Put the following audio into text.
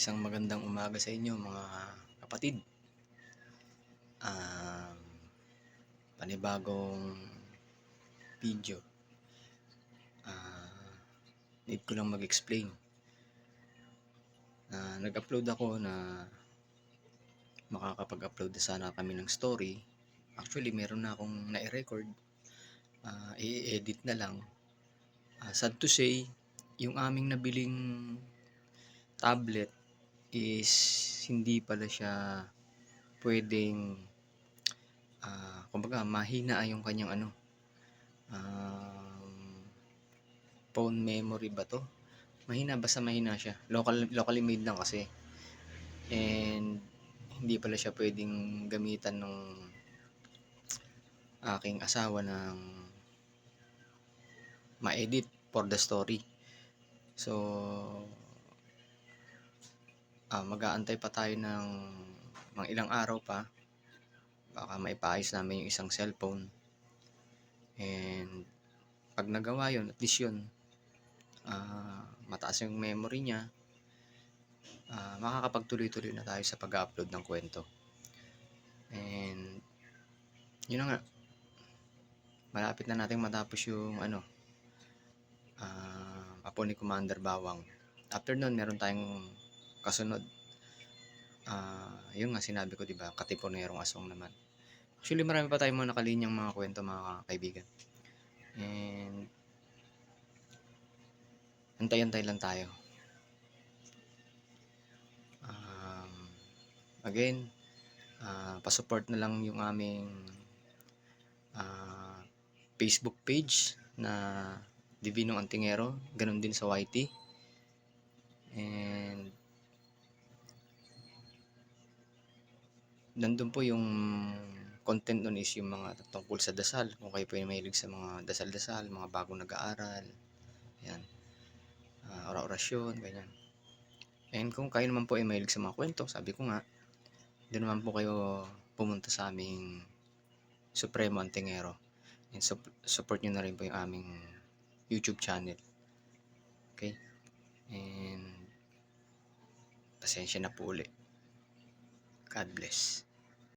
Isang magandang umaga sa inyo mga kapatid. Um, panibagong video. Ah, need ko lang mag-explain. Ah, nag-upload ako na makakapag-upload na sana kami ng story. Actually, meron na akong na-record. Ah, i-edit na lang. Ah, sad to say, yung aming nabiling tablet is hindi pala siya pwedeng ah kumbaga mahina yung kanyang ano um, phone memory ba to? Mahina basta mahina siya. Local locally made lang kasi. And hindi pala siya pwedeng gamitan ng aking asawa ng ma-edit for the story. So ah mag-aantay pa tayo ng mga ilang araw pa. Baka maipaayos namin yung isang cellphone. And pag nagawa yun at least yun ah, mataas yung memory niya ah, makakapagtuloy-tuloy na tayo sa pag-upload ng kwento. And yun na nga. Malapit na nating matapos yung ano ah, apo ni Commander Bawang. After nun meron tayong kasunod. Ah yun nga sinabi ko 'di ba katipunerong aswang naman. Actually marami pa tayong mga nakalinyang mga kwento mga kaibigan. And antay-antay lang tayo. Um, again ah pa-support na lang yung aming ah, Facebook page na Divino Antingero. Ganun din sa YT and nandun po yung content nun is yung mga tungkol sa dasal. Kung kayo po yung mahilig sa mga dasal-dasal, mga bagong nag-aaral. Yan. Uh, ora-orasyon, ganyan. And kung kayo naman po ay mahilig sa mga kwento, sabi ko nga, doon naman po kayo pumunta sa aming Supremo Antingero. And sup- support nyo na rin po yung aming YouTube channel. Okay? And pasensya na po ulit. God bless.